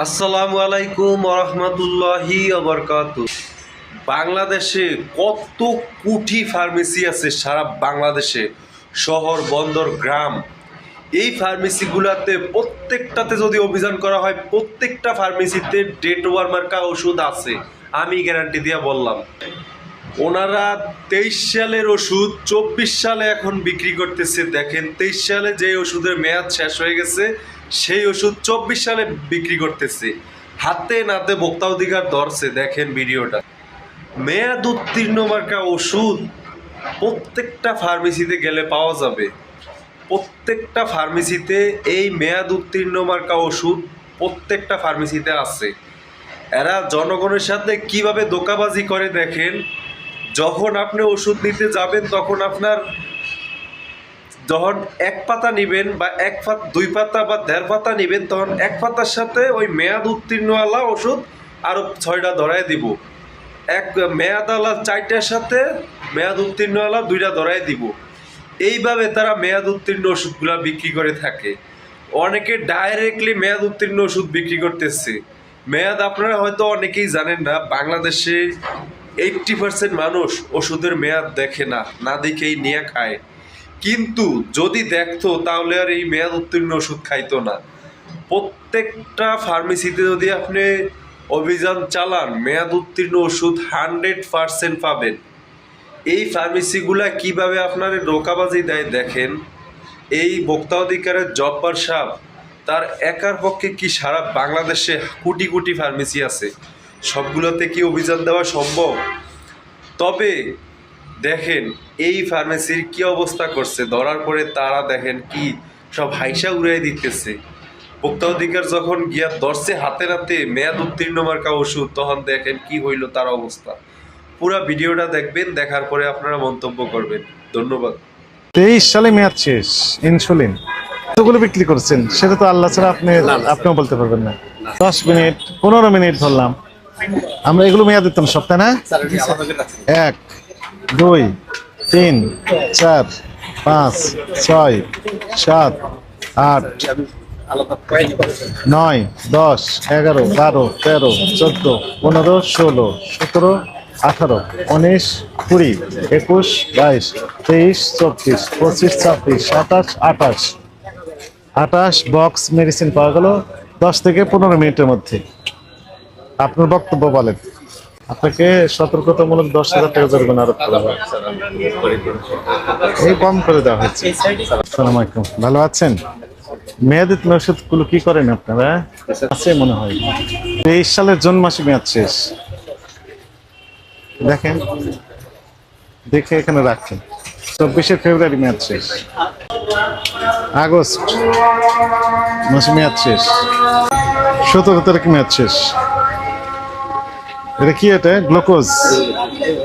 আসসালামু আলাইকুম রহমতুল্লাহি অবরকাত বাংলাদেশে কত কোটি ফার্মেসি আছে সারা বাংলাদেশে? শহর, বন্দর, গ্রাম। এই ফার্মেসিগুলোতে প্রত্যেকটাতে যদি অভিযান করা হয়, প্রত্যেকটা ফার্মেসিতে ডেট ওয়ার মার্কা ওষুধ আছে। আমি গ্যারান্টি দিয়ে বললাম। ওনারা তেইশ সালের ওষুধ, চব্বিশ সালে এখন বিক্রি করতেছে। দেখেন, তেইশ সালে যে ওষুধের মেয়াদ শেষ হয়ে গেছে সেই ওষুধ চব্বিশ সালে বিক্রি করতেছে। হাতে নাতে ভোক্তা অধিকার ধরছে, দেখেন ভিডিওটা। মেয়াদ উত্তীর্ণ মার্কা ওষুধ প্রত্যেকটা ফার্মেসিতে গেলে পাওয়া যাবে। প্রত্যেকটা ফার্মেসিতে এই মেয়াদ উত্তীর্ণ মার্কা ওষুধ প্রত্যেকটা ফার্মেসিতে আছে। এরা জনগণের সাথে কীভাবে দোকাবাজি করে দেখেন, যখন আপনি ওষুধ নিতে যাবেন, তখন আপনার যখন এক পাতা নিবেন বা এক পাত দুই পাতা বা দেড় পাতা নিবেন, তখন এক পাতার সাথে ওই মেয়াদ উত্তীর্ণওয়ালা ওষুধ আরও ছয়টা ধরায় দিব। এক মেয়াদওয়ালা চারটার সাথে মেয়াদ উত্তীর্ণওয়ালা দুইটা ধরাই দিব। এইভাবে তারা মেয়াদ উত্তীর্ণ ওষুধগুলা বিক্রি করে থাকে। অনেকে ডাইরেক্টলি মেয়াদ উত্তীর্ণ ওষুধ বিক্রি করতেছে। মেয়াদ আপনারা হয়তো অনেকেই জানেন না, বাংলাদেশে এইট্টি পার্সেন্ট মানুষ ওষুধের মেয়াদ দেখে না না দেখেই নিয়ে খায়। কিন্তু যদি দেখতো, তাহলে আর এই মেয়াদ উত্তীর্ণ ওষুধ খাইতো না। প্রত্যেকটা ফার্মেসিতে যদি আপনি অভিযান চালান, মেয়াদ উত্তীর্ণ ওষুধ হান্ড্রেড পার্সেন্ট পাবেন। এই ফার্মেসিগুলা কীভাবে আপনার রোকাবাজি দেয় দেখেন? এই ভোক্তা অধিকারের জব্বার সাহ তার একার পক্ষে কি সারা বাংলাদেশে কোটি কোটি ফার্মেসি আছে? সবগুলোতে কি অভিযান দেওয়া সম্ভব? তবে দেখেন এই ফার্মেসির কি অবস্থা করছে? ধরার পরে তারা দেখেন কি সব হাইসা উড়াই দিতেছে। ভোক্তা অধিকার যখন গিয়া ধরছে হাতে নাতে মেয়াদ উত্তীর্ণ মার্কা ওষুধ তখন দেখেন কি হইল তার অবস্থা। পুরো ভিডিওটা দেখবেন দেখার পরে আপনারা মন্তব্য করবেন। ধন্যবাদ। তেইশ সালে মেয়াদ শেষ ইনসুলিন কতগুলো বিক্রি করছেন সেটা তো আল্লাহ ছাড়া আপনি আপনিও বলতে পারবেন না। দশ মিনিট পনেরো মিনিট ধরলাম। আমরা এগুলো মেয়াদ দিতাম সপ্তাহে না? এক দুই তিন, চার, পাঁচ, ছয়, সাত, আট, নয়, দশ, এগারো, বারো, তেরো, চোদ্দ, পনেরো, ষোলো, সতেরো, আঠারো, উনিশ, কুড়ি, একুশ, বাইশ, তেইশ, চব্বিশ, পঁচিশ, ছাব্বিশ, সাতাশ, আঠাশ। আঠাশ বক্স মেডিসিন পাওয়া গেল দশ থেকে পনেরো মিনিটের মধ্যে। আপনার বক্তব্য বলেন। আপনাকে সতর্কতামূলক দশ হাজার টাকা জরিমানা আরোপ করা হয়। এই কম করে দেওয়া হয়েছে। আসসালামু আলাইকুম। ভালো আছেন? মেয়াদিত ওষুধগুলো কি করেন আপনারা? আছে মনে হয়। তেইশ সালের জুন মাসে মেয়াদ শেষ। দেখেন। দেখে এখানে রাখছেন চব্বিশে ফেব্রুয়ারি মেয়াদ শেষ। আগস্ট মাসে মেয়াদ শেষ। সতেরো তারিখ মেয়াদ শেষ। এটা কি এটা? Glucose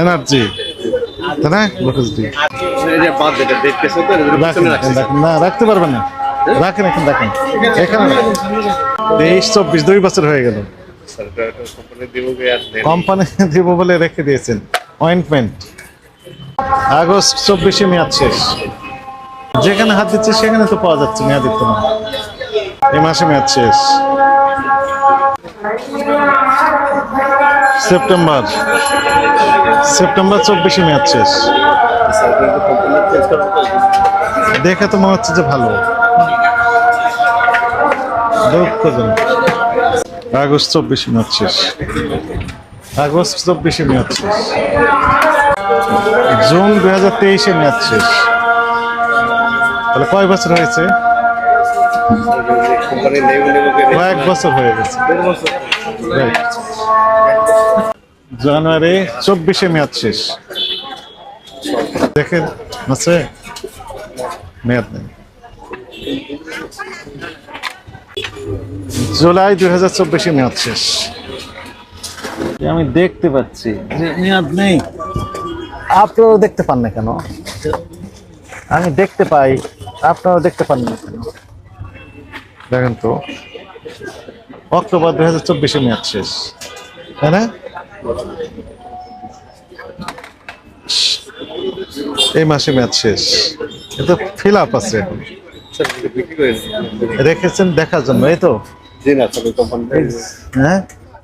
energy. তাই না? Glucose D. রাখেন। না রাখতে পারবেন না। রাখেন এখন রাখেন। এখানে তেইশ চব্বিশ দুই বছর হয়ে গেল। কোম্পানি দিব বলে রেখে দিয়েছেন। অয়েন্টমেন্ট আগস্ট চব্বিশে মেয়াদ শেষ। যেখানে হাত দিচ্ছে সেখানে তো পাওয়া যাচ্ছে মেয়াদ দিতে না এই মাসে মেয়াদ শেষ। সেপ্টেম্বর। সেপ্টেম্বর চব্বিশে মেয়াদ শেষ। দেখে তো মনে হচ্ছে যে ভালো। দুঃখজনক। আগস্ট চব্বিশে মেয়াদ শেষ। আগস্ট চব্বিশে মেয়াদ শেষ। জুন দুই হাজার তেইশে মেয়াদ শেষ। তাহলে কয় বছর হয়েছে? কয়েক বছর হয়ে গেছে. জানুয়ারি চব্বিশে মেয়াদ শেষ। দেখেন আছে? মেয়াদ নেই। জুলাই দুই হাজার চব্বিশে মেয়াদ শেষ। আমি দেখতে পাচ্ছি। যে মেয়াদ নেই। আপনারাও দেখতে পান না কেন? আমি দেখতে পাই আপনারাও দেখতে পান না কেন? দেখেন তো অক্টোবর দুই হাজার চব্বিশে মেয়াদ শেষ। তাই না? এই মাসে ম্যাচ শেষ। এটা ফিল আপ আছে রেখেছেন দেখার জন্য এই তো? হ্যাঁ?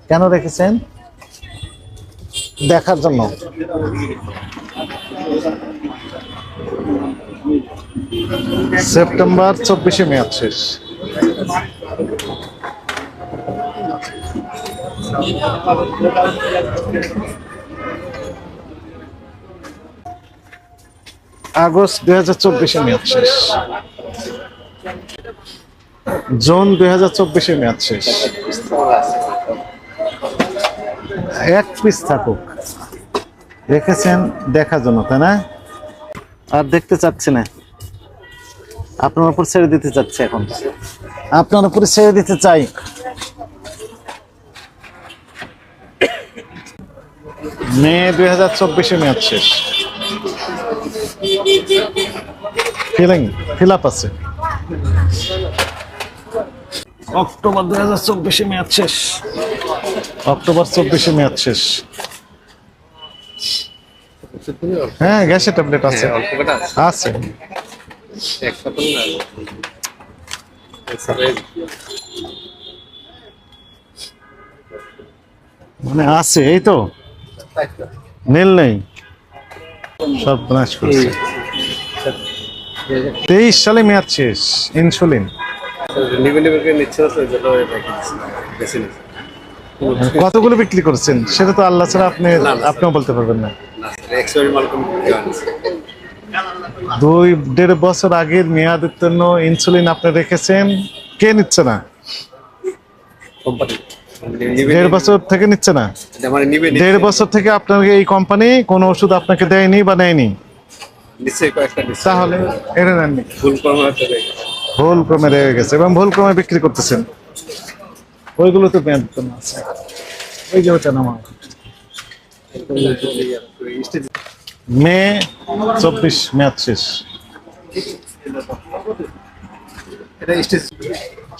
কেন রেখেছেন? দেখার জন্য। সেপ্টেম্বর চব্বিশে মেয়াদ শেষ। আগস্ট দুই হাজার চব্বিশে মেয়াদ শেষ। জুন দুই হাজার চব্বিশে মেয়াদ শেষ। এক পিস থাকুক। রেখেছেন দেখার জন্য, তাই না? আর দেখতে চাচ্ছি না। আপনার উপর ছেড়ে দিতে চাচ্ছি এখন। আপনার উপরে ছেড়ে দিতে চাই। মে দুই হাজার চব্বিশে মেয়াদ শেষ। ফিলিং ফিল আপ আছে। অক্টোবর দুই হাজার চব্বিশে মেয়াদ শেষ। অক্টোবর চব্বিশে মেয়াদ শেষ। হ্যাঁ গ্যাসের ট্যাবলেট আছে। আছে। সপ্তাহ না। মানে আছে এই তো। নীল নেই। সব নাশ করছে। তেইশ সালে মেয়াদ শেষ ইনসুলিন। কতগুলো বিক্রি করেছেন? সেটা তো আল্লাহ ছাড়া আপনি। আপনিও বলতে পারবেন না। দুই দেড় বছর আগের মেয়াদের জন্য ইনসুলিন আপনি রেখেছেন। কে নিচ্ছে না? কোম্পানি। দেড় বছর থেকে নিচ্ছে না? মানে দেড় বছর থেকে আপনাকে এই কোম্পানি কোনো ওষুধ আপনাকে দেয়নি বা নেয়নি? তাহলে এনে নেননি। ভুল কর্ম হতে ভুল ক্রমে রয়ে গেছে এবং ভুল ক্রমে বিক্রি করতেছেন। ওইগুলো তো আছে। ওই যে ওটা নামা মে চব্বিশ মেয়াদ শেষ।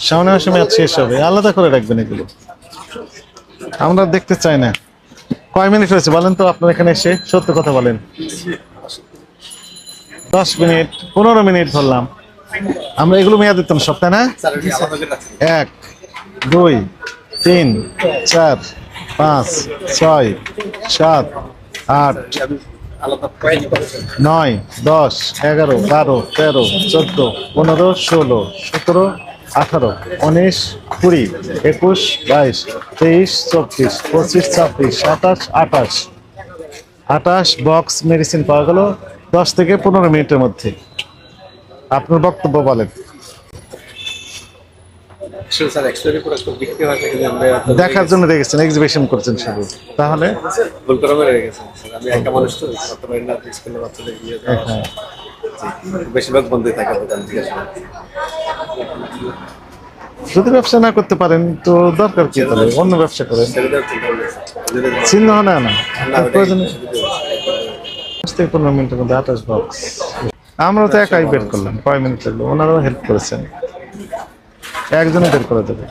সামনে মাসে মেয়াদ শেষ হবে। আলাদা করে রাখবেন এগুলো। আমরা দেখতে চাই না। কয় মিনিট হয়েছে বলেন তো, আপনার এখানে এসে সত্য কথা বলেন। দশ মিনিট, পনেরো মিনিট ধরলাম। আমরা এগুলো মেয়াদ দিতাম সব, তাই না? এক, দুই, তিন, চার, পাঁচ, ছয়, সাত, আট, নয়, দশ, এগারো, বারো, তেরো, চোদ্দ, পনেরো, ষোলো, সতেরো আঠারো উনিশ কুড়ি একুশ বাইশ তেইশ চব্বিশ পঁচিশ ছাব্বিশ সাতাশ আঠাশ। আঠাশ বক্স মেডিসিন পাওয়া গেল দশ থেকে পনেরো মিনিটের মধ্যে। আপনার বক্তব্য বলেন। দেখার জন্য রেখেছেন এক্সিবিশন করছেন শুধু। তাহলে? আমি একটা মানুষ তো হ্যাঁ। বেশিরভাগ বন্ধই থাকে দোকান। যদি ব্যবসা না করতে পারেন, তো দরকার কি তাহলে? অন্য ব্যবসা করেন। চিহ্ন না না। পনেরো মিনিটের মধ্যে আঠাশ বক্স আমরা তো একাই বের করলাম, কয় মিনিট লাগল? ওনারাও হেল্প করেছেন। একজনে বের করে দেবে।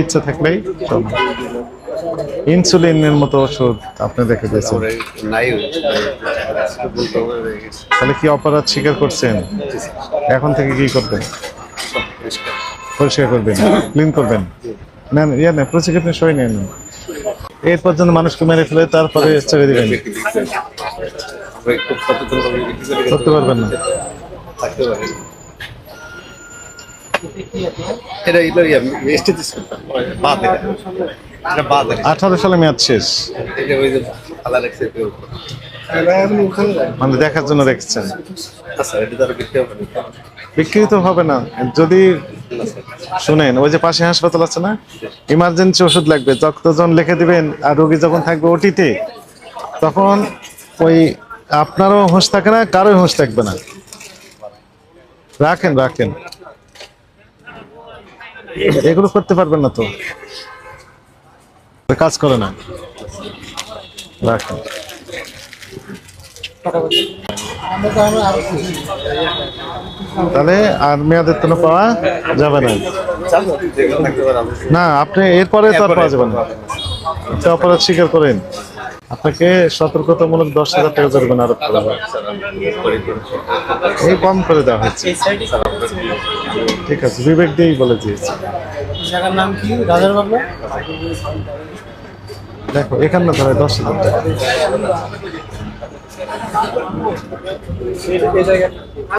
ইচ্ছা থাকলেই ইনসুলিনের মতো ওষুধ আপনি দেখে তাহলে কি অপরাধ স্বীকার করছেন? এখন থেকে কি করবেন? পরিষ্কার। করবেন ক্লিন করবেন। না ইয়ে না সই নেন। এরপর যেন মানুষকে মেরে ফেলে তারপরে ছেড়ে দিবেন। করতে পারবেন না। ইয়ে এটা আঠারো সালে মেয়াদ শেষ। মানে দেখার জন্য রেখেছেন। বিক্রি হবে না। যদি শুনেন, ওই যে পাশে হাসপাতাল আছে না? ইমার্জেন্সি ওষুধ লাগবে। যখন লিখে দিবেন, আর রোগী যখন থাকবে ওটিতে তখন ওই আপনারও হুঁশ থাকে না, কারোই হুঁশ থাকবে না। রাখেন রাখেন। এগুলো করতে পারবেন না তো। কাজ করে না। রাখেন। তাহলে আর মেয়াদের তো পাওয়া যাবে না। না আপনি এরপরে তো আর পাওয়া যাবে না। আপনি অপরাধ স্বীকার করেন। আপনাকে সতর্কতামূলক দশ হাজার টাকা জরিমানা আরোপ করা হয়। এই কম করে দেওয়া হয়েছে। ঠিক আছে বিবেক দিয়েই বলে দিয়েছে। জায়গার নাম কি? রাজার বাবলা দেখো একান্ন ধরে দশ হাজার টাকা। এই জায়গা